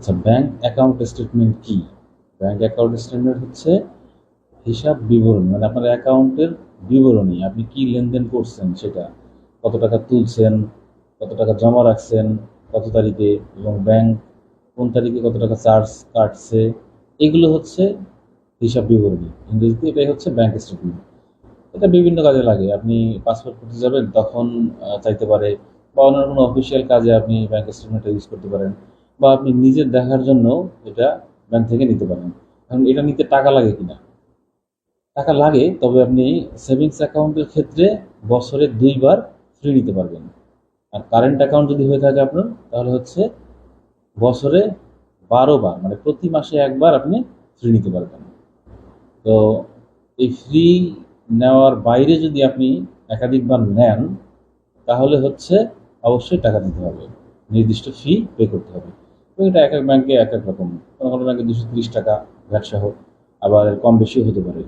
আচ্ছা bank account statement কি? Bank account statement হচ্ছে হিসাব বিবরণ মানে আপনার অ্যাকাউন্টের বিবরণী। আপনি কি লেনদেন করছেন সেটা? কত টাকা তুলছেন? কত টাকা জমা রাখছেন? কত তারিখে? এবং ব্যাংক কোন তারিখে কত টাকা চার্জ কাটছে? এগুলো হচ্ছে হিসাব বিবরণী। ইংরেজিতে এটাই হচ্ছে ব্যাংক স্টেটমেন্ট এটা বিভিন্ন কাজে লাগে। আপনি পাসপোর্ট করতে যাবেন, তখন চাইতে পারে বা অন্য কোনো অফিসিয়াল কাজে আপনি ব্যাংক স্টেটমেন্টটা ইউজ করতে পারেন। বা আপনি নিজের দেখার জন্য এটা ব্যাংক থেকে নিতে পারেন। কারণ এটা নিতে টাকা লাগে কিনা? টাকা লাগে, তবে আপনি সেভিংস অ্যাকাউন্টের ক্ষেত্রে বছরে দুইবার ফ্রি নিতে পারবেন। আর কারেন্ট অ্যাকাউন্ট যদি হয়ে থাকে আপনার, তাহলে হচ্ছে বছরে বারো বার মানে প্রতি মাসে একবার আপনি ফ্রি নিতে পারবেন। তো এই ফ্রি নেওয়ার বাইরে যদি আপনি একাধিকবার নেন, তাহলে হচ্ছে অবশ্যই টাকা দিতে হবে। নির্দিষ্ট ফি পে করতে হবে। এটা এক এক ব্যাংকে এক এক রকম। কোনো কোনো ব্যাংকে দুশো তিরিশ টাকা ভ্যাট সহ আবার কম বেশিও হতে পারে।